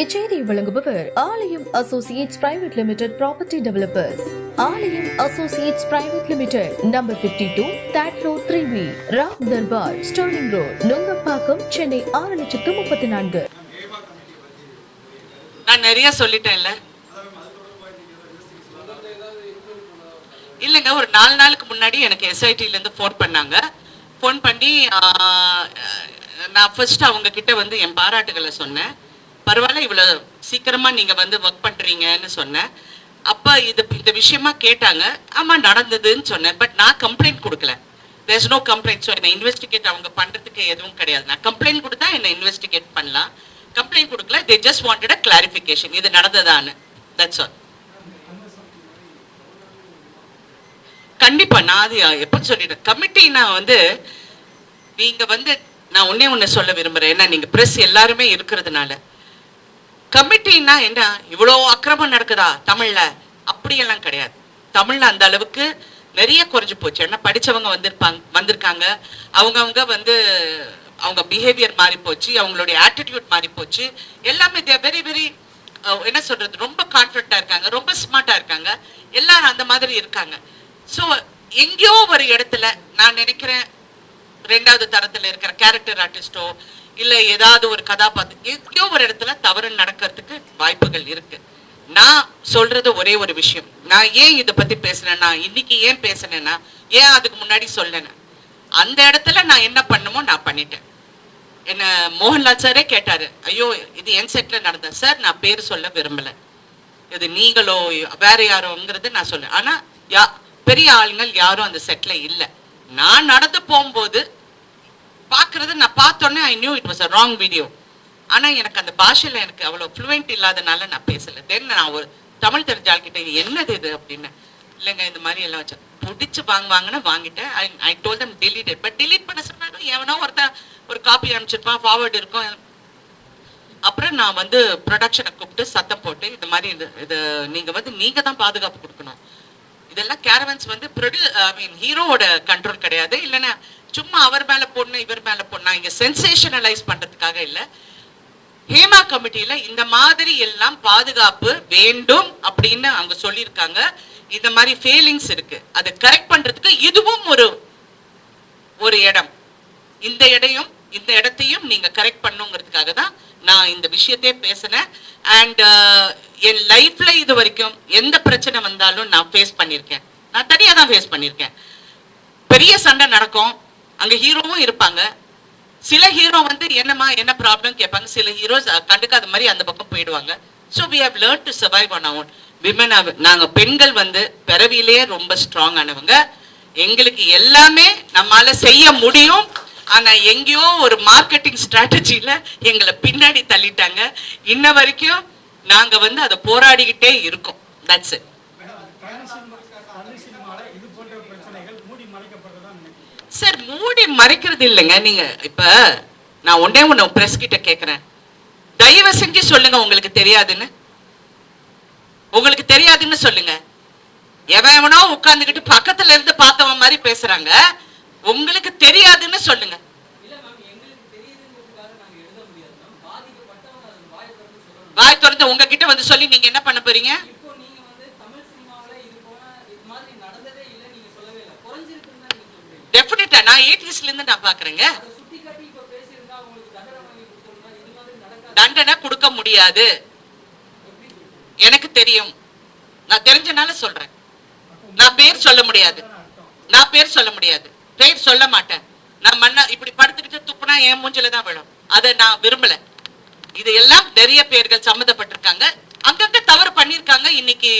இச்செய்தி வழங்குபவர் Aalayam associates private limited property developers. Aalayam associates private limited number 52 two that road three B Ram Durbar sterling road Nungambakkam Chennai ஆறு லட்சத்து முப்பத்தி நான்கு. நான் நிறைய சொல்லிட்டேன்ல. இல்லைங்க ஒரு நாலு நாளுக்கு முன்னாடி எனக்கு எஸ்ஐடில இருந்து ஃபோன் பண்ணாங்க. ஃபோன் பண்ணி நான் ஃபர்ஸ்ட் அவங்க கிட்ட வந்து என் பாராட்டுகளை சொன்னேன். பரவாயில்ல இவ்வளோ சீக்கிரமாக நீங்கள் வந்து ஒர்க் பண்ணுறீங்கன்னு சொன்னேன். அப்போ இது இந்த விஷயமா கேட்டாங்க. ஆமாம் நடந்ததுன்னு சொன்னேன். பட் நான் கம்ப்ளைண்ட் கொடுக்கல. தேர்ஸ் நோ கம்ப்ளைண்ட் ஸோ என்னை இன்வெஸ்டிகேட் அவங்க பண்ணுறதுக்கு எதுவும் கிடையாது. நான் கம்ப்ளைண்ட் கொடுத்தா என்னை இன்வெஸ்டிகேட் பண்ணலாம். கம்ப்ளைண்ட் கொடுக்கல. They just wanted a clarification இது நடந்ததான்னு. தட்ஸ் ஆல் கண்டிப்பாக நான் அது எப்போ சொல்லிட்டேன்? கமிட்டினா வந்து நீங்கள் வந்து நான் ஒண்ணே ஒன்று சொல்ல விரும்புகிறேன் ஏன்னா நீங்கள் ப்ரெஸ் எல்லாருமே இருக்கிறதுனால. கமிட்டின்னா என்ன? இவ்வளோ அக்கிரமம் நடக்குதா தமிழ்ல? அப்படியெல்லாம் கிடையாது. தமிழ்ல அந்த அளவுக்கு நிறைய குறைஞ்சு போச்சு. ஏன்னா படித்தவங்க வந்திருப்பாங்க வந்திருக்காங்க. அவங்கவுங்க வந்து அவங்க பிஹேவியர் மாறி போச்சு. அவங்களுடைய ஆட்டிடியூட் மாறி போச்சு. எல்லாமே தேர் வெரி வெரி என்ன சொல்றது? ரொம்ப கான்ஃபிடண்டா இருக்காங்க. ரொம்ப ஸ்மார்ட்டா இருக்காங்க. எல்லாரும் அந்த மாதிரி இருக்காங்க. ஸோ எங்கேயோ ஒரு இடத்துல நான் நினைக்கிறேன் ரெண்டாவது தரத்துல இருக்கிற கேரக்டர் ஆர்டிஸ்டோ இல்ல ஏதாவது ஒரு கதாபாத்திரம் எங்கேயோ ஒரு இடத்துல தவறு நடக்கிறதுக்கு வாய்ப்புகள் இருக்கு. நான் சொல்றது ஒரே ஒரு விஷயம். நான் ஏன் இதை பத்தி பேசுனேன்னா இன்னைக்கு ஏன் பேசுனேன்னா ஏன் அதுக்கு முன்னாடி சொல்லணும் அந்த இடத்துல நான் என்ன பண்ணுமோ நான் பண்ணிட்டேன். என்ன மோகன்லால் சாரே கேட்டாரு ஐயோ இது என் செட்ல நடந்த சார் நான் பேர் சொல்ல விரும்பல. இது நீங்களோ வேற யாரோங்கிறது நான் சொல்ல ஆனா யா பெரிய ஆளுங்கள் யாரும் அந்த செட்ல இல்லை. நான் நடந்து போகும்போது பார்க்கிறது நான் பார்த்தோன்னே I knew it was a wrong video ஆனா எனக்கு அந்த பாஷையில் எனக்கு அவ்வளவு ஃப்ளூவெண்ட் இல்லாதனால நான் பேசல. தென் நான் ஒரு தமிழ் தெரிஞ்சாள்கிட்ட இது என்னது இது அப்படின்னு. இல்லைங்க இந்த மாதிரி எல்லாம் வச்சு. வாங்க வாங்குவாங்கன்னு வாங்கிட்டேன். I I told them delete but delete பண்ண சொன்னாலும் எவனோ ஒருத்தன் ஒரு காப்பி அனுப்பிச்சிருப்பான் ஃபார்வர்டு இருக்கும். அப்புறம் நான் வந்து ப்ரொடக்ஷனை கூப்பிட்டு சத்தம் போட்டு இந்த மாதிரி இது இது நீங்க வந்து நீங்க தான் பாதுகாப்பு கொடுக்கணும். இதெல்லாம் கேரவன்ஸ் வந்து ப்ரொடியூ ஐ மீன் ஹீரோவோட கண்ட்ரோல் கிடையாது. இல்லைன்னா சும்மா அவர் மேல போடணும் இவர் மேல போடணும் இங்க சென்சேஷனலைஸ் பண்றதுக்காக இல்ல. ஹேமா கமிட்டியில இந்த மாதிரி எல்லாம் பாதுகாப்பு வேண்டும் அப்படின்னு அவங்க சொல்லியிருக்காங்க. இந்த மாதிரி ஃபெயிலிங்ஸ் இருக்கு. அதை கரெக்ட் பண்றதுக்கு இதுவும் ஒரு ஒரு இடம். இந்த இடையும் இந்த இடத்தையும் நீங்க கரெக்ட் பண்ணுங்கிறதுக்காக தான் நான் இந்த விஷயத்தையே பேசினேன். அண்ட் uh, என் லைஃப்ல இது வரைக்கும் எந்த பிரச்சனை வந்தாலும் நான் ஃபேஸ் பண்ணியிருக்கேன். நான் தனியாக தான் ஃபேஸ் பண்ணியிருக்கேன். பெரிய சண்டை நடக்கும். அங்கே ஹீரோவும் இருப்பாங்க. சில ஹீரோ வந்து என்னம்மா என்ன ப்ராப்ளம் கேட்பாங்க. சில ஹீரோஸ் கண்டுக்காத மாதிரி அந்த பக்கம் போயிடுவாங்க. So we have learn to survive on out women நாங்கள் பெண்கள் வந்து பிறவியிலேயே ரொம்ப ஸ்ட்ராங் ஆனவங்க. எங்களுக்கு எல்லாமே நம்மளால செய்ய முடியும். ஆனா எங்கேயோ ஒரு மார்க்கெட்டிங் ஸ்ட்ராட்டஜில எங்களை பின்னாடி தள்ளிட்டாங்க. இன்ன வரைக்கும் நாங்க வந்து அதை போராடிக்கிட்டே இருக்கோம். தட்ஸ் இட் சார் மூடி மறைக்கிறது இல்லைங்க. நீங்க இப்ப நான் ஒன்னே ஒண்ணு பிரஸ் கிட்ட கேக்குறேன். தயவு செஞ்சு சொல்லுங்க உங்களுக்கு தெரியாதுன்னு. உங்களுக்கு தெரியாதுன்னு சொல்லுங்க. எவன் எவனோ உட்கார்ந்துகிட்டு பக்கத்துல இருந்து பார்த்தவன் மாதிரி பேசுறாங்க. உங்களுக்கு தெரியாதுன்னு சொல்லுங்க. வாய் திறந்து உங்ககிட்ட வந்து சொல்லி நீங்க என்ன பண்ண போறீங்க? டெஃபினட்டா நான் எயிட்டிஸ்ல இருந்து நான் பாக்குறேங்க. தண்டனை கொடுக்க முடியாது. எனக்கு தெரியும். நான் தெரிஞ்சனால சொல்றேன். நான் பேர் சொல்ல முடியாது. நான் பேர் சொல்ல முடியாது. பேர் சொல்ல மாட்டேன். நான் மண்ண இப்படி படுத்துக்கிட்டு துப்புனா என் மூஞ்சில தான் விழும். அதை நான் விரும்பல. இது எல்லாம் நிறைய பேர்கள் சம்மந்தப்பட்டிருக்காங்க. அங்கங்க தவறு பண்ணிருக்காங்க இன்னைக்கு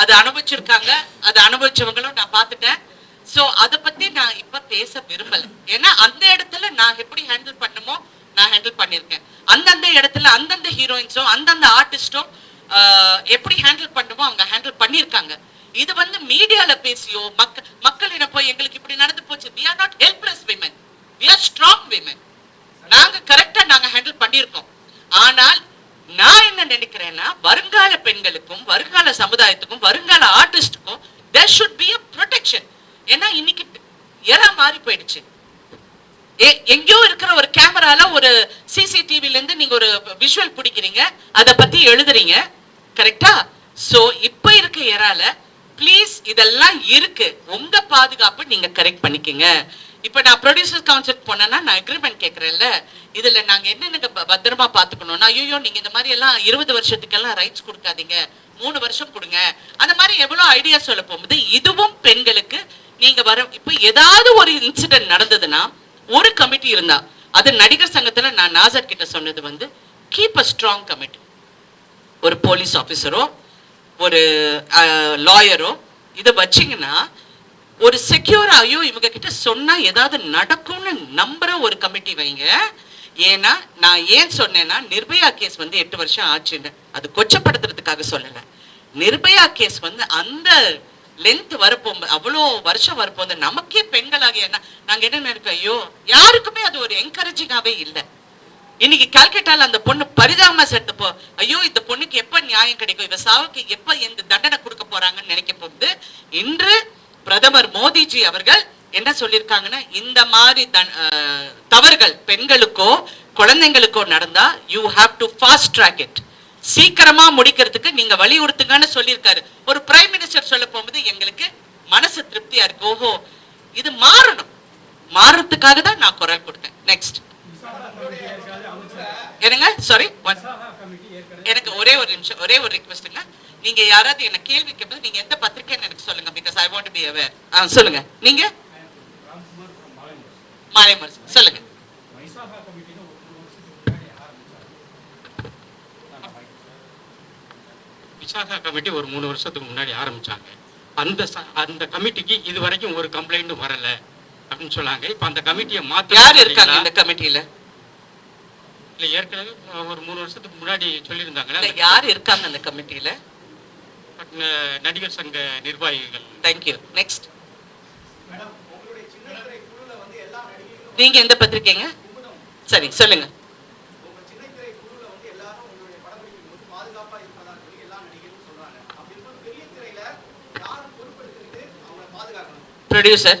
அதை அனுபவிச்சிருக்காங்க. அதை அனுபவிச்சவங்களும் நான் பார்த்துட்டேன். சோ அத பத்தி நான் இப்ப பேச விரும்பல. ஏன்னா அந்த இடத்துல நான் எப்படி ஹேண்டில் பண்ணுமோ நான் ஹேண்டில் பண்ணிருக்கேன் அந்தந்த இடத்துல அந்தந்த ஹீரோயின்ஸும் அந்தந்த ஆர்டிஸ்டும் எப்படி ஹேண்டில் பண்ணுமோ அவங்க ஹேண்டில் பண்ணிருக்காங்க இது வந்து மீடியால பேசியோ மக்க மக்களிடம் போய் எங்களுக்கு இப்படி நடந்து போச்சு. We are not helpless women we are strong women நாங்க கரெக்டா நாங்க ஹேண்டில் பண்ணியிருக்கோம். ஆனால் நான் என்ன நினைக்கிறேன்னா வருங்கால பெண்களுக்கும் வருங்கால சமுதாயத்துக்கும் வருங்கால ஆர்டிஸ்டுக்கும் there should be a protection ஏன்னா இன்னைக்கு எரா மாறி போயிடுச்சு. எங்கேயோ இருக்கிற ஒரு கேமரால ஒரு சிசிடிவில இருந்து நீங்க ஒரு விஷுவல் பிடிக்கிறீங்க அதை பத்தி எழுதுறீங்க. கரெக்டா சோ இப்ப இருக்க எறால ப்ளீஸ் இதெல்லாம் இருக்கு. உங்க பாதுகாப்பு நீங்க கரெக்ட் பண்ணிக்கங்க. இப்ப நான் ப்ரொடியூசர் கவுன்சில் போனேன்னா நான் அக்ரிமெண்ட் கேட்கறேன்ல இதுல நாங்க என்னென்ன பத்திரமா பாத்துக்கணும்னா ஐயோ நீங்க இந்த மாதிரி எல்லாம் இருபது வருஷத்துக்கெல்லாம் ரைட்ஸ் கொடுக்காதீங்க. மூணு வருஷம் கொடுங்க. அந்த மாதிரி எவ்வளவு ஐடியா சொல்ல போகும்போது இதுவும் பெண்களுக்கு நீங்க வர இப்ப ஏதாவது ஒரு இன்சிடென்ட் நடந்ததுன்னா ஒரு கமிட்டி இருந்தா அது நடிகர் சங்கத்துல நான் நாசர் கிட்ட சொன்னது வந்து கீப் அ ஸ்ட்ராங் கமிட்டி ஒரு போலீஸ் ஆஃபீஸரோ ஒரு லாயரோ இதை வச்சீங்கன்னா ஒரு செக்யூர் ஐயோ இவங்க கிட்ட சொன்னா ஏதாவது நடக்கும்னு நம்புற ஒரு கமிட்டி வைங்க. ஏன்னா நான் ஏன் சொன்னேன்னா நிர்பயா கேஸ் வந்து எட்டு வருஷம் ஆச்சுன்னு. அது கொச்சப்படுத்துறதுக்காக சொல்லலை. நிர்பயா கேஸ் வந்து அந்த லென்த் வரப்போம் அவ்வளோ வருஷம் வரப்போகுது நமக்கே பெண்களாகிய என்ன நாங்கள் என்ன நினைப்போம்? ஐயோ யாருக்குமே அது ஒரு என்கரேஜிங்காகவே இல்லை. இன்னைக்கு கல்கட்டால அந்த பொண்ணு பரிதாபமா போ ஐயோ இந்த பொண்ணுக்கு எப்ப நியாயம் கிடைக்கும்? இவ சாவுக்கு எப்ப எந்த தண்டனை கொடுக்க போறாங்கன்னு நினைக்க போகுது இன்று பிரதமர் மோடிஜி அவர்கள் என்ன சொல்லியிருக்காங்கன்னா இந்த மாதிரி தன்- தவறுகள் பெண்களுக்கோ குழந்தைங்களுக்கோ நடந்தா you have to fast track it சீக்கிரமா முடிக்கிறதுக்கு நீங்க வலியுறுத்துங்கன்னு சொல்லியிருக்காரு. ஒரு பிரைம் மினிஸ்டர் சொல்ல போகும்போது எங்களுக்கு மனசு திருப்தியா இருக்கு. ஓஹோ இது மாறணும். மாறுறதுக்காக தான் நான் குரல் கொடுத்தேன். நெக்ஸ்ட் என்னங்க? சாரி எனக்கு ஒரே ஒரு நிமிஷம் ஒரே ஒரு ரிக்வெஸ்ட்டுங்க நீங்க யாராவது என்ன கேள்வி கேட்பது நீங்க எந்த பத்திரிக்கைன்னு எனக்கு சொல்லுங்க because I want be aware ah சொல்லுங்க. நீங்க? மாலைமர் சொல்லுங்க. விசாகா கமிட்டி ஒரு மூணு வருஷத்துக்கு முன்னாடி ஆரம்பிச்சாங்க. அந்த அந்த கமிட்டிக்கு இது வரைக்கும் ஒரு கம்ப்ளைண்ட்டும் வரல. அப்படின்னு சொன்னாங்க. இப்ப அந்த கமிட்டியை மாத்த யார் இருக்காங்க இந்த கமிட்டியில? இல்ல ஏற்கனவே ஒரு மூணு வருஷத்துக்கு முன்னாடி அந்த யார் இருக்காங்க அந்த கமிட்டியில? நடிகர் சங்க நிர்வாகிகள். தேங்க்யூ நெக்ஸ்ட் நீங்க எந்த பத்திரிக்கைங்க? சரி சொல்லுங்க. ப்ரொடியூசர்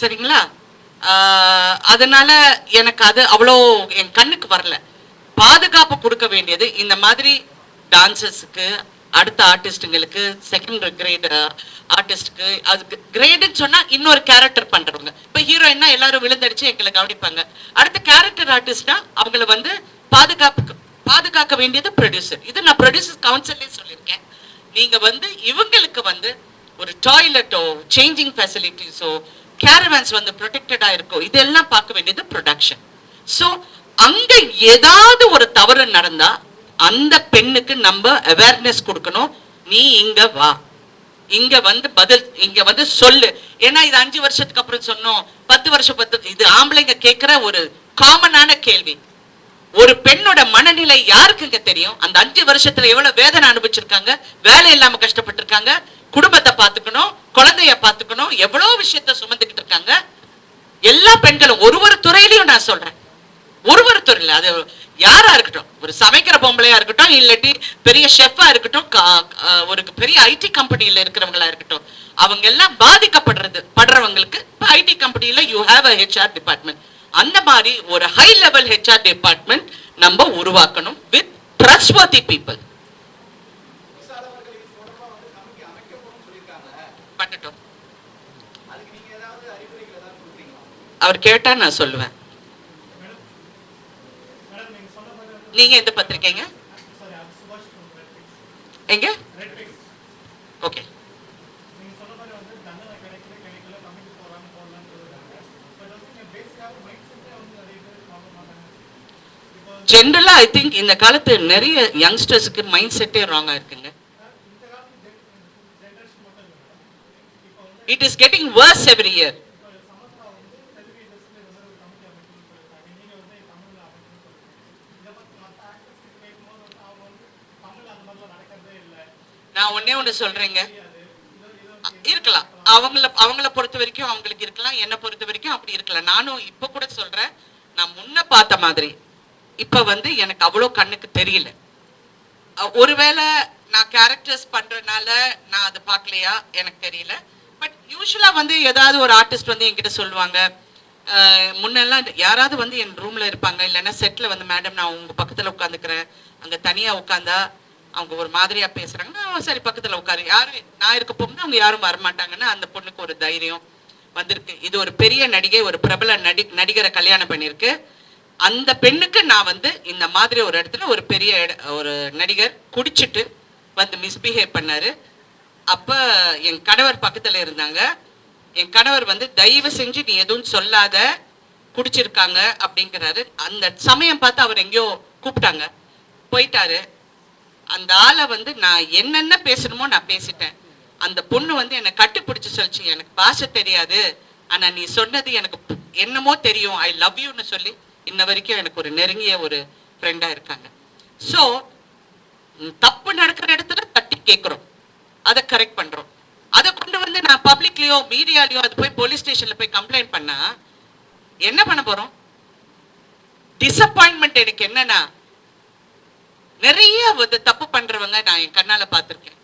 சரிங்களா? அதனால எனக்கு அது அவ்வளோ என் கண்ணுக்கு வரல. பாதுகாப்பு கொடுக்க வேண்டியது இந்த மாதிரி டான்சர்ஸுக்கு அடுத்த ஆர்டிஸ்ட்டுங்களுக்கு செகண்ட் கிரேட் ஆர்டிஸ்ட்டுக்கு அதுக்கு கிரேடுன்னு சொன்னா இன்னொரு கேரக்டர் பண்றவங்க. இப்போ ஹீரோயின்னா எல்லாரும் விழுந்தடிச்சு எங்களை கவனிப்பாங்க. அடுத்த கேரக்டர் ஆர்டிஸ்ட்னா அவங்கள வந்து பாதுகாப்பு பாதுகாக்க வேண்டியது ப்ரொடியூசர் இது நான் ப்ரொடியூசர் கவுன்சிலே சொல்லியிருக்கேன். நீங்க வந்து இவங்களுக்கு வந்து ஒரு டாய்லெட்டோ சேஞ்சிங் ஃபெசிலிட்டிஸோ கேரவேன்ஸ் வந்து ப்ரொடெக்டடா இருக்கும் இதெல்லாம் பார்க்க வேண்டியது ப்ரொடக்ஷன் ஸோ அங்க ஏதாவது ஒரு தவறு நடந்தா அந்த பெண்ணுக்கு நம்ம அவேர்னஸ் கொடுக்கணும். நீ இங்க வா. இங்க வந்து பதில் இங்க வந்து சொல்லு. ஏன்னா இது அஞ்சு வருஷத்துக்கு அப்புறம் சொன்னோம். பத்து வருஷம் பத்து இது ஆம்பளைங்க கேட்கிற ஒரு காமனான கேள்வி. ஒரு பெண்ணோட மனநிலை யாருக்குங்க தெரியும்? அந்த அஞ்சு வருஷத்துல எவ்வளவு வேதனை அனுபவிச்சிருக்காங்க? வேலை இல்லாம கஷ்டப்பட்டிருக்காங்க? குடும்பத்தை பார்த்துக்கணும் குழந்தைய பார்த்துக்கணும் எவ்வளவு விஷயத்த சுமந்துக்கிட்டு இருக்காங்க. எல்லா பெண்களும் ஒரு ஒரு துறையிலையும் நான் சொல்றேன். ஒரு ஒரு துறையில அது யாரா இருக்கட்டும் ஒரு சமைக்கிற பொம்பளையா இருக்கட்டும் இல்லாட்டி பெரிய ஷெஃபா இருக்கட்டும் கா- ஒரு பெரிய ஐடி கம்பெனியில இருக்கிறவங்களா இருக்கட்டும் அவங்க எல்லாம் பாதிக்கப்படுறது படுறவங்களுக்கு ஐடி கம்பெனியில you have a HR department அந்த மாதிரி ஒரு ஹை லெவல் ஹெச்ஆர் டிபார்ட்மெண்ட் நம்ம உருவாக்கணும் வித் ட்ரஸ்ட்வர்த்தி பீப்புள் பண்ணட்டும் அவர் கேட்டா நான் சொல்லுவேன். நீங்க எந்த பத்திரிக்கைங்க எங்க? ஓகே. ஜென்ரலா ஐ திங்க் இந்த காலத்து நிறைய யங்ஸ்டர்ஸ்க்கு மைண்ட் செட்டே ராங்கா இருக்குங்க. It is getting worse every year நான் ஒன்னே ஒண்ணு சொல்றேங்க. இருக்கலாம். அவங்கள அவங்கள பொறுத்த வரைக்கும் அவங்களுக்கு இருக்கலாம். என்ன பொறுத்த வரைக்கும் அப்படி இருக்கலாம். நானும் இப்போ கூட சொல்றேன். நான் முன்ன பார்த்த மாதிரி இப்ப வந்து எனக்கு அவ்வளோ கண்ணுக்கு தெரியல. ஒருவேளை நான் கேரக்டர்ஸ் பண்றதுனால நான் அதை பார்க்கலையா? எனக்கு தெரியல. பட் யூஸ்வலாக வந்து ஏதாவது ஒரு ஆர்டிஸ்ட் வந்து என்கிட்ட சொல்லுவாங்க முன்னெல்லாம் யாராவது வந்து என் ரூமில் இருப்பாங்க இல்லைன்னா செட்டில் வந்து மேடம் நான் உங்கள் பக்கத்தில் உட்காந்துக்கிறேன் அங்கே தனியாக உட்காந்தா அவங்க ஒரு மாதிரியாக பேசுகிறாங்கன்னா சரி பக்கத்தில் உட்காரு. யாரும் நான் இருக்க போகும்போது அவங்க யாரும் வரமாட்டாங்கன்னா அந்த பொண்ணுக்கு ஒரு தைரியம் வந்திருக்கு. இது ஒரு பெரிய நடிகை ஒரு பிரபல நடி நடிகரை கல்யாணம் பண்ணியிருக்கு. அந்த பெண்ணுக்கு நான் வந்து இந்த மாதிரி ஒரு இடத்துல ஒரு பெரிய ஒரு நடிகர் குடிச்சிட்டு வந்து மிஸ்பிஹேவ் பண்ணாரு. அப்போ என் கணவர் பக்கத்தில் இருந்தாங்க. என் கணவர் வந்து தயவு செஞ்சு நீ எதுவும் சொல்லாத குடிச்சிருக்காங்க அப்படிங்கிறாரு. அந்த சமயம் பார்த்து அவர் எங்கேயோ கூப்பிட்டாங்க. போயிட்டாரு. அந்த ஆளை வந்து நான் என்னென்ன பேசணுமோ நான் பேசிட்டேன். அந்த பொண்ணு வந்து என்னை கட்டுப்பிடிச்சு சொல்லிச்சு. எனக்கு பாஷை தெரியாது. ஆனால் நீ சொன்னது எனக்கு என்னமோ தெரியும். ஐ லவ் யூன்னு சொல்லி இன்ன வரைக்கும் எனக்கு ஒரு நெருங்கிய ஒரு ஃப்ரெண்டாக இருக்காங்க. ஸோ தப்பு நடக்கிற இடத்துல தட்டி கேட்குறோம் அதை கரெக்ட் பண்றோம். அதை கொண்டு வந்து நான் பப்ளிக்லயோ மீடியாலயோ அது போய் போலீஸ் ஸ்டேஷன்ல போய் கம்ப்ளைண்ட் பண்ணா என்ன பண்ண போறோம்? டிசப்பாயின்மெண்ட் எனக்கு என்னன்னா நிறைய வந்து தப்பு பண்றவங்க நான் என் கண்ணால பார்த்திருக்கேன்.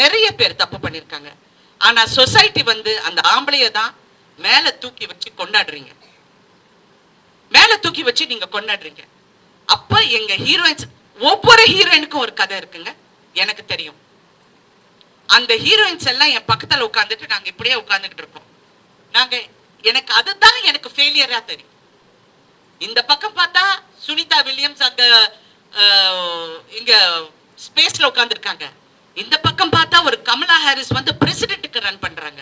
நிறைய பேர் தப்பு பண்ணிருக்காங்க. ஆனா சொசைட்டி வந்து அந்த ஆம்பளைய தான் மேல தூக்கி வச்சு கொண்டாடுறீங்க. மேல தூக்கி வச்சு நீங்க கொண்டாடுறீங்க. அப்ப எங்க ஹீரோயின்ஸ் ஒவ்வொரு ஹீரோயினுக்கும் ஒரு கதை இருக்குங்க. எனக்கு தெரியும். அந்த ஹீரோயின்ஸ் எல்லாம் என் பக்கத்துல உட்காந்துட்டு நாங்க இப்படியே உட்காந்துக்கிட்டு இருக்கோம். நாங்க எனக்கு அதுதான் எனக்கு ஃபெயிலியரா தெரியும். இந்த பக்கம் பார்த்தா சுனிதா வில்லியம்ஸ் அங்க இங்க ஸ்பேஸ்ல உட்காந்துருக்காங்க இந்த பக்கம் பார்த்தா ஒரு கமலா ஹாரிஸ் வந்து பிரசிடென்ட்டுக்கு ரன் பண்றாங்க.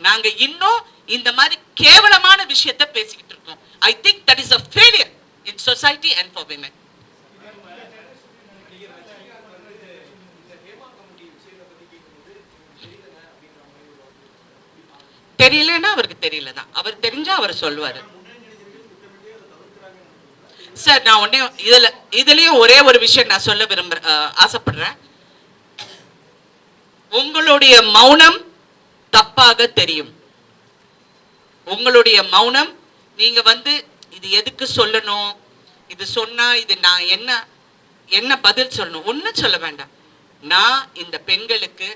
நாங்க இன்னும் இந்த மாதிரி கேவலமான விஷயத்தை பேசிக்கிட்டு இருக்கோம். I think that is a failure in society and for women தெரியலன்னா அவருக்கு தெரியல தான் அவர் தெரிஞ்சா அவர் சொல்லுவாரு. சார் நான் உடனே இதுல இதுலயும் ஒரே ஒரு விஷயம் நான் சொல்ல விரும்புறேன் ஆசைப்படுறேன். உங்களுடைய மௌனம் தப்பாக தெரியும். உங்களுடைய மௌனம் நீங்க வந்து இது எதுக்கு சொல்லணும்? இது சொன்னா இது நான் என்ன என்ன பதில் சொல்லணும்? ஒன்றும் சொல்ல வேண்டாம். நான் இந்த பெண்களுக்கு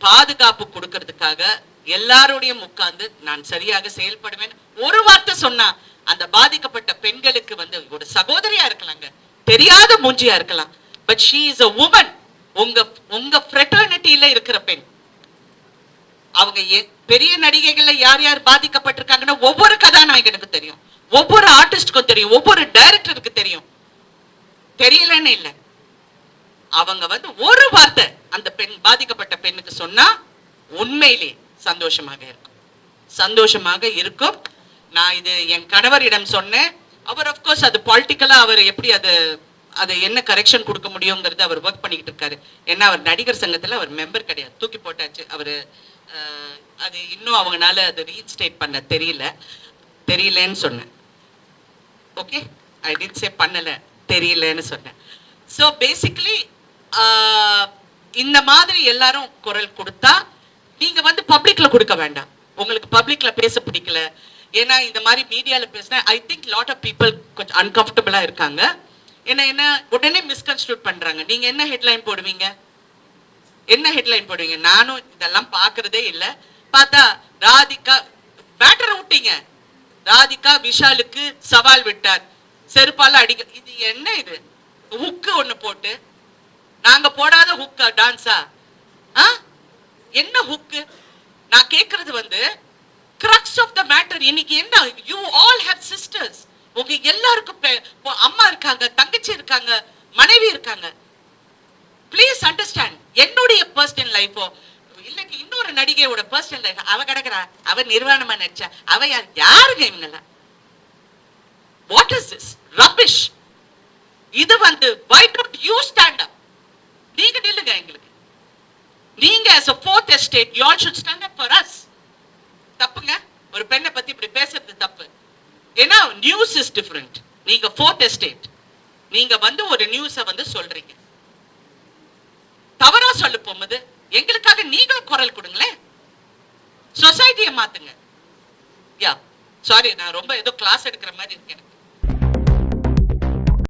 பாதுகாப்பு கொடுக்கறதுக்காக எல்லாரோடையும் உட்கார்ந்து நான் சரியாக செயல்படுவேன். ஒரு வார்த்தை சொன்னா அந்த பாதிக்கப்பட்ட பெண்களுக்கு வந்து ஒரு சகோதரியா இருக்கலாங்க. தெரியாத மூஞ்சியா இருக்கலாம். But she is a woman உங்க உங்க ஃப்ரெட்டர்னிட்டியில இருக்கிற பெண். அவங்க எ- பெரிய நடிகைகள்ல யார் யார் பாதிக்கப்பட்டிருக்காங்கன்னா ஒவ்வொரு கதாநாயகனுக்கு தெரியும். ஒவ்வொரு ஆர்டிஸ்டுக்கும் தெரியும். ஒவ்வொரு டைரக்டருக்கு தெரியும். தெரியலன்னு இல்லை. அவங்க வந்து ஒரு வார்த்தை அந்த பெண் பாதிக்கப்பட்ட பெண்ணுக்கு சொன்னா உண்மையிலே சந்தோஷமாக இருக்கும். சந்தோஷமாக இருக்கும். நான் இது என் கணவரிடம் சொன்னேன். அவர் அஃப்கோர்ஸ் அது பாலிட்டிக்கலாக அவர் எப்படி அது அது என்ன கரெக்ஷன் கொடுக்க முடியுங்கிறது அவர் ஒர்க் பண்ணிக்கிட்டு இருக்காரு. ஏன்னா அவர் நடிகர் சங்கத்தில் அவர் மெம்பர் கிடையாது. தூக்கி போட்டாச்சு. அவர் அது இன்னும் அவங்களால அது ரீஇன்ஸ்டேட் பண்ண தெரியல. தெரியலன்னு சொன்னேன். ஓகே ஐ டிட் சே பண்ணல. தெரியலன்னு சொன்னேன். ஸோ பேசிக்கலி இந்த மாதிரி எல்லாரும் குரல் கொடுத்தா நீங்க வந்து பப்ளிக்ல கொடுக்க வேண்டாம். உங்களுக்கு பப்ளிக்ல பேச பிடிக்கல. ஏன்னா இந்த மாதிரி மீடியால பேசினா I think lot of people கொஞ்சம் அன்கம்ஃபர்டபுளா இருக்காங்க. என்ன என்ன உடனே மிஸ்கன்ஸ்ட்ரூட் பண்றாங்க. நீங்க என்ன ஹெட்லைன் போடுவீங்க? என்ன ஹெட்லைன் போடுவீங்க? நானும் இதெல்லாம் பாக்குறதே இல்ல. பார்த்தா ராதிகா பேட்டரை விட்டீங்க ராதிகா விஷாலுக்கு சவால் விட்டார். செருப்பால அடிக்க இது என்ன இது? ஹுக்கு ஒண்ணு போட்டு. நாங்க போடாத ஹுக்கா டான்ஸா என்ன ஹுக்கு நான் கேட்கறது வந்து கிரக்ஸ் ஆஃப் த மேட்டர் இன்னைக்கு என்ன? யூ ஆல் ஹேவ் சிஸ்டர்ஸ் உங்க எல்லாருக்கும் அம்மா இருக்காங்க தங்கச்சி இருக்காங்க மனைவி இருக்காங்க. பிளீஸ் அண்டர்ஸ்டாண்ட் என்னுடைய பர்சனல் லைஃபோ இல்லைக்கு இன்னொரு நடிகையோட பர்சனல் லைஃப் அவ கிடக்குறா அவ நிர்வாணமா நடிச்சா அவ யார்? யாருங்க இவங்கெல்லாம்? வாட் இஸ் திஸ் ரபிஷ் இது வந்து why don't you stand up நீங்க நில்லுங்க எங்களுக்கு நீங்க as a fourth estate you all should stand up தப்புங்க? ஒரு பெண்ணை பத்தி இப்படி பேசுறது தப்பு. ஏன்னா நியூஸ் இஸ் டிஃப்ரெண்ட் நீங்க ஃபோர்த் எஸ்டேட் நீங்க வந்து ஒரு நியூஸை வந்து சொல்றீங்க. தவறா சொல்ல போகும்போது எங்களுக்காக நீங்களும் குரல் கொடுங்களேன். சொசைட்டியை மாத்துங்க. யா சாரி நான் ரொம்ப ஏதோ கிளாஸ் எடுக்கிற மாதிரி இருக்கேன்